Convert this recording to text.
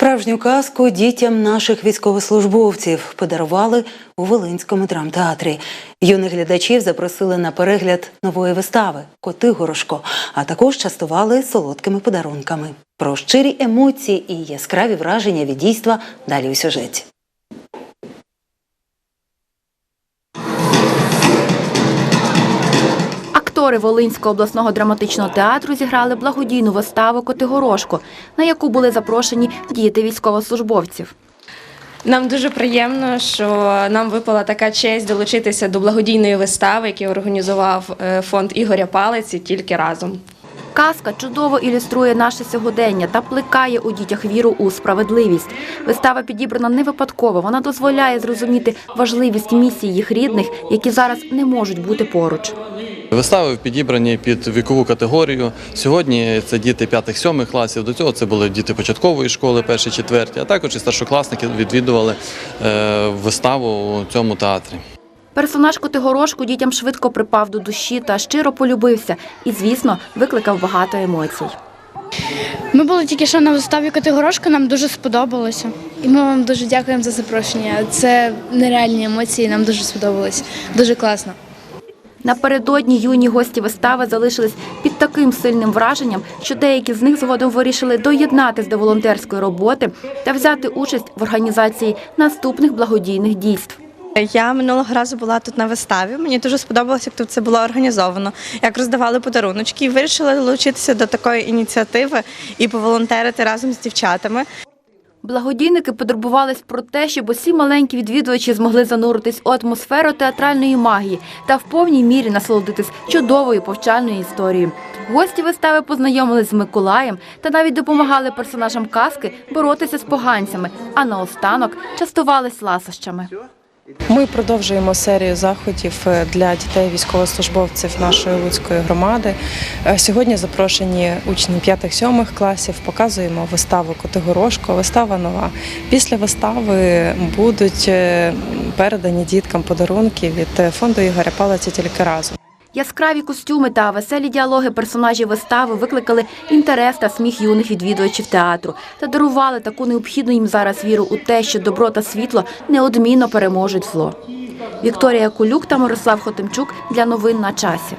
Справжню казку дітям наших військовослужбовців подарували у Волинському драмтеатрі. Юних глядачів запросили на перегляд нової вистави Коти Горошко, а також частували солодкими подарунками. Про щирі емоції і яскраві враження від дійства далі у сюжеті. Актори Волинського обласного драматичного театру зіграли благодійну виставу Котигорошко, на яку були запрошені діти військовослужбовців. Нам дуже приємно, що нам випала така честь долучитися до благодійної вистави, яку організував е, фонд Ігоря Палиці тільки разом. Казка чудово ілюструє наше сьогодення та плекає у дітях віру у справедливість. Вистава підібрана не випадково. Вона дозволяє зрозуміти важливість місії їх рідних, які зараз не можуть бути поруч. Вистави підібрані під вікову категорію. Сьогодні це діти 5-7 класів. До цього це були діти початкової школи, перші, четверті, а також і старшокласники відвідували е, виставу у цьому театрі. Персонаж Котигорошку дітям швидко припав до душі та щиро полюбився і, звісно, викликав багато емоцій. Ми були тільки що на виставі Категорошка, нам дуже сподобалося. І ми вам дуже дякуємо за запрошення. Це нереальні емоції, нам дуже сподобалось. Дуже класно. Напередодні юні гості вистави залишились під таким сильним враженням, що деякі з них згодом вирішили доєднатись до волонтерської роботи та взяти участь в організації наступних благодійних дійств. Я минулого разу була тут на виставі. Мені дуже сподобалося, як тут це було організовано, як роздавали подаруночки. І вирішила долучитися до такої ініціативи і поволонтерити разом з дівчатами. Благодійники потурбувались про те, щоб усі маленькі відвідувачі змогли зануритись у атмосферу театральної магії та в повній мірі насолодитись чудовою повчальною історією. Гості вистави познайомились з Миколаєм та навіть допомагали персонажам казки боротися з поганцями, а наостанок частувались ласощами. Ми продовжуємо серію заходів е, для дітей військовослужбовців нашої Луцької громади. Е, Сьогодні запрошені учні 5-7 класів. Показуємо виставу Котигорошко. Вистава нова. Після вистави будуть е, передані діткам подарунки від фонду Ігоря Палаці тільки разом. Яскраві костюми та веселі діалоги персонажів вистави викликали інтерес та сміх юних відвідувачів театру та дарували таку необхідну їм зараз віру у те, що добро та світло неодмінно переможуть зло. Вікторія Кулюк та Мирослав Хотимчук для новин на часі.